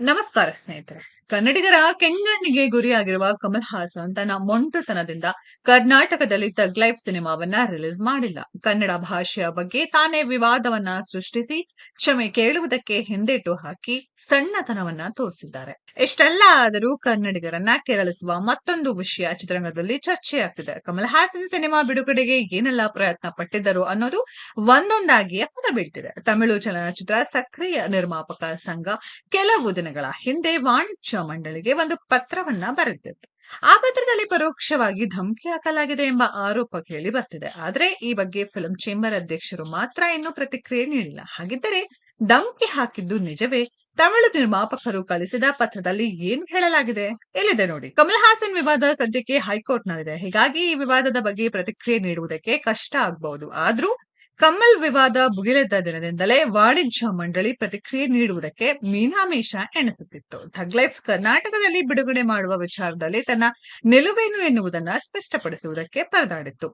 ನಮಸ್ಕಾರ ಸ್ನೇಹಿತರೆ. ಕನ್ನಡಿಗರ ಕೆಂಗಣ್ಣಿಗೆ ಗುರಿಯಾಗಿರುವ ಕಮಲ್ ಹಾಸನ್ ತನ್ನ ಮೊಂಟುತನದಿಂದ ಕರ್ನಾಟಕದಲ್ಲಿ ತಗ್ ಲೈಫ್ ಸಿನಿಮಾವನ್ನ ರಿಲೀಸ್ ಮಾಡಿಲ್ಲ. ಕನ್ನಡ ಭಾಷೆಯ ಬಗ್ಗೆ ತಾನೇ ವಿವಾದವನ್ನ ಸೃಷ್ಟಿಸಿ ಕ್ಷಮೆ ಕೇಳುವುದಕ್ಕೆ ಹಿಂದೇಟು ಹಾಕಿ ಸಣ್ಣತನವನ್ನ ತೋರಿಸಿದ್ದಾರೆ. ಎಷ್ಟೆಲ್ಲ ಆದರೂ ಕನ್ನಡಿಗರನ್ನ ಕೆರಳಿಸುವ ಮತ್ತೊಂದು ವಿಷಯ ಚಿತ್ರರಂಗದಲ್ಲಿ ಚರ್ಚೆಯಾಗ್ತಿದೆ ಕಮಲ್ ಹಾಸನ್ ಸಿನಿಮಾ ಬಿಡುಗಡೆಗೆ ಏನೆಲ್ಲ ಪ್ರಯತ್ನ ಪಟ್ಟಿದ್ದರು ಅನ್ನೋದು ಒಂದೊಂದಾಗಿ ಹೊರಬೀಳ್ತಿದೆ ತಮಿಳು ಚಲನಚಿತ್ರ ಸಕ್ರಿಯ ನಿರ್ಮಾಪಕ ಸಂಘ ಕೆಲವು ದಿನಗಳ ಹಿಂದೆ ವಾಣಿಜ್ಯ ಮಂಡಳಿಗೆ ಒಂದು ಪತ್ರವನ್ನ ಬರೆದಿತ್ತು. ಆ ಪತ್ರದಲ್ಲಿ ಪರೋಕ್ಷವಾಗಿ ಧಮಕಿ ಹಾಕಲಾಗಿದೆ ಎಂಬ ಆರೋಪ ಕೇಳಿ ಬರ್ತಿದೆ. ಆದ್ರೆ ಈ ಬಗ್ಗೆ ಫಿಲಂ ಚೇಂಬರ್ ಅಧ್ಯಕ್ಷರು ಮಾತ್ರ ಇನ್ನೂ ಪ್ರತಿಕ್ರಿಯೆ ನೀಡಿಲ್ಲ. ಹಾಗಿದ್ದರೆ ಧಮಕಿ ಹಾಕಿದ್ದು ನಿಜವೇ ತಮಿಳು ನಿರ್ಮಾಪಕರು ಕಳಿಸಿದ ಪತ್ರದಲ್ಲಿ ಏನು ಹೇಳಲಾಗಿದೆ? ಎಲ್ಲಿದೆ ನೋಡಿ. ಕಮಲ್ ಹಾಸನ್ ವಿವಾದ ಸದ್ಯಕ್ಕೆ ಹೈಕೋರ್ಟ್ ನಲ್ಲಿದೆ ಹೀಗಾಗಿ ಈ ವಿವಾದದ ಬಗ್ಗೆ ಪ್ರತಿಕ್ರಿಯೆ ನೀಡುವುದಕ್ಕೆ ಕಷ್ಟ ಆಗಬಹುದು. ಆದ್ರೂ ಕಮಲ್ ವಿವಾದ ಭುಗಿಲೆದ್ದ ದಿನದಿಂದಲೇ ವಾಣಿಜ್ಯ ಮಂಡಳಿ ಪ್ರತಿಕ್ರಿಯೆ ನೀಡುವುದಕ್ಕೆ ಮೀನಾಮೇಶ ಎಣಿಸುತ್ತಿತ್ತು. ಥಗ್ ಲೈಫ್ ಕರ್ನಾಟಕದಲ್ಲಿ ಬಿಡುಗಡೆ ಮಾಡುವ ವಿಚಾರದಲ್ಲಿ ತನ್ನ ನಿಲುವೇನು ಎನ್ನುವುದನ್ನ ಸ್ಪಷ್ಟಪಡಿಸುವುದಕ್ಕೆ ಪರದಾಡಿತ್ತು.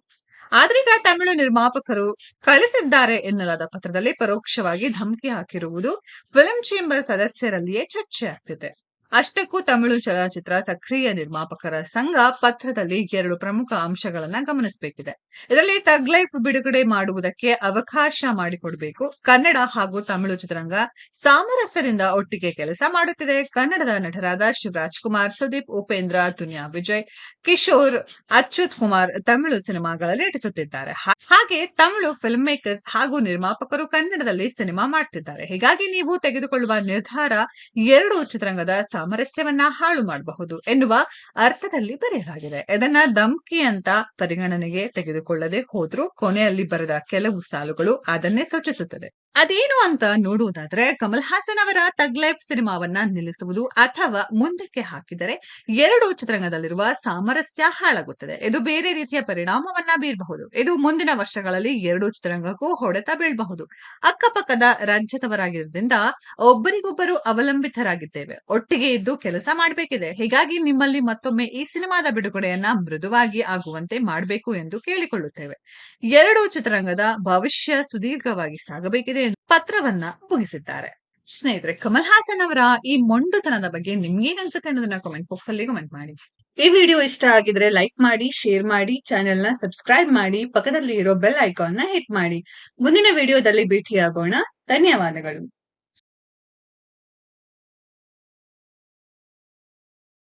ಆದ್ರೀಗ ತಮಿಳು ನಿರ್ಮಾಪಕರು ಕಳಿಸಿದ್ದಾರೆ ಎನ್ನಲಾದ ಪತ್ರದಲ್ಲಿ ಪರೋಕ್ಷವಾಗಿ ಧಮಕಿ ಹಾಕಿರುವುದು ಫಿಲಂ ಚೇಂಬರ್ ಸದಸ್ಯರಲ್ಲಿಯೇ ಚರ್ಚೆ ಆಗ್ತಿದೆ ಅಷ್ಟಕ್ಕೂ ತಮಿಳು ಚಲನಚಿತ್ರ ಸಕ್ರಿಯ ನಿರ್ಮಾಪಕರ ಸಂಘ ಪತ್ರದಲ್ಲಿ ಎರಡು ಪ್ರಮುಖ ಅಂಶಗಳನ್ನ ಗಮನಿಸಬೇಕಿದೆ. ಇದರಲ್ಲಿ ತಗ್ ಲೈಫ್ ಬಿಡುಗಡೆ ಮಾಡುವುದಕ್ಕೆ ಅವಕಾಶ ಮಾಡಿಕೊಡಬೇಕು. ಕನ್ನಡ ಹಾಗೂ ತಮಿಳು ಚಿತ್ರರಂಗ ಸಾಮರಸ್ಯದಿಂದ ಒಟ್ಟಿಗೆ ಕೆಲಸ ಮಾಡುತ್ತಿದೆ. ಕನ್ನಡದ ನಟರಾದ ಶಿವರಾಜ್ ಕುಮಾರ್, ಸುದೀಪ್, ಉಪೇಂದ್ರ, ದುನಿಯಾ ವಿಜಯ್, ಕಿಶೋರ್, ಅಚ್ಯುತ್ ಕುಮಾರ್ ತಮಿಳು ಸಿನಿಮಾಗಳಲ್ಲಿ ನಟಿಸುತ್ತಿದ್ದಾರೆ. ಹಾಗೆ ತಮಿಳು ಫಿಲ್ಮ್ ಮೇಕರ್ಸ್ ಹಾಗೂ ನಿರ್ಮಾಪಕರು ಕನ್ನಡದಲ್ಲಿ ಸಿನಿಮಾ ಮಾಡ್ತಿದ್ದಾರೆ. ಹೀಗಾಗಿ ನೀವು ತೆಗೆದುಕೊಳ್ಳುವ ನಿರ್ಧಾರ ಎರಡು ಚಿತ್ರರಂಗದ ಸಾಮರಸ್ಯವನ್ನ ಹಾಳು ಮಾಡಬಹುದು ಎನ್ನುವ ಅರ್ಥದಲ್ಲಿ ಬರೆಯಲಾಗಿದೆ. ಇದನ್ನ ಧಮ್ಕಿ ಅಂತ ಪರಿಗಣನೆಗೆ ತೆಗೆದುಕೊಳ್ಳದೆ ಹೋದ್ರೂ ಕೊನೆಯಲ್ಲಿ ಬರೆದ ಕೆಲವು ಸಾಲುಗಳು ಅದನ್ನೇ ಸೂಚಿಸುತ್ತದೆ. ಅದೇನು ಅಂತ ನೋಡುವುದಾದ್ರೆ ಕಮಲ್ ಹಾಸನ್ ಅವರ ತಗ್ ಸಿನಿಮಾವನ್ನ ನಿಲ್ಲಿಸುವುದು ಅಥವಾ ಮುಂದಕ್ಕೆ ಹಾಕಿದರೆ ಎರಡು ಚಿತ್ರರಂಗದಲ್ಲಿರುವ ಸಾಮರಸ್ಯ ಹಾಳಾಗುತ್ತದೆ. ಇದು ಬೇರೆ ರೀತಿಯ ಪರಿಣಾಮವನ್ನ ಬೀರಬಹುದು. ಇದು ಮುಂದಿನ ವರ್ಷಗಳಲ್ಲಿ ಎರಡು ಚಿತ್ರರಂಗಕ್ಕೂ ಹೊಡೆತ ಬೀಳಬಹುದು. ಅಕ್ಕಪಕ್ಕದ ರಾಜ್ಯದವರಾಗಿರೋದ್ರಿಂದ ಒಬ್ಬರಿಗೊಬ್ಬರು ಅವಲಂಬಿತರಾಗಿದ್ದೇವೆ. ಒಟ್ಟಿಗೆ ಇದ್ದು ಕೆಲಸ ಮಾಡಬೇಕಿದೆ. ಹೀಗಾಗಿ ನಿಮ್ಮಲ್ಲಿ ಮತ್ತೊಮ್ಮೆ ಈ ಸಿನಿಮಾದ ಬಿಡುಗಡೆಯನ್ನ ಮೃದುವಾಗಿ ಆಗುವಂತೆ ಮಾಡಬೇಕು ಎಂದು ಕೇಳಿಕೊಳ್ಳುತ್ತೇವೆ. ಎರಡು ಚಿತ್ರರಂಗದ ಭವಿಷ್ಯ ಸುದೀರ್ಘವಾಗಿ ಸಾಗಬೇಕಿದೆ ಪತ್ರವನ್ನ ಮುಗಿಸಿದ್ದಾರೆ. ಸ್ನೇಹಿತರೆ, ಕಮಲ್ ಹಾಸನ್ ಅವರ ಈ ಮೊಂಡುತನದ ಬಗ್ಗೆ ನಿಮ್ಗೇನ್ ಅನ್ಸುತ್ತೆ ಅನ್ನೋದನ್ನ ಕಮೆಂಟ್ ಬಾಕ್ಸ್ ಅಲ್ಲಿ ಕಮೆಂಟ್ ಮಾಡಿ. ಈ ವಿಡಿಯೋ ಇಷ್ಟ ಆಗಿದ್ರೆ ಲೈಕ್ ಮಾಡಿ ಶೇರ್ ಮಾಡಿ ಚಾನೆಲ್ನ ಸಬ್ಸ್ಕ್ರೈಬ್ ಮಾಡಿ ಪಕ್ಕದಲ್ಲಿ ಇರೋ ಬೆಲ್ ಐಕಾನ್ನ ಹಿಟ್ ಮಾಡಿ. ಮುಂದಿನ ವಿಡಿಯೋದಲ್ಲಿ ಭೇಟಿಯಾಗೋಣ. ಧನ್ಯವಾದಗಳು.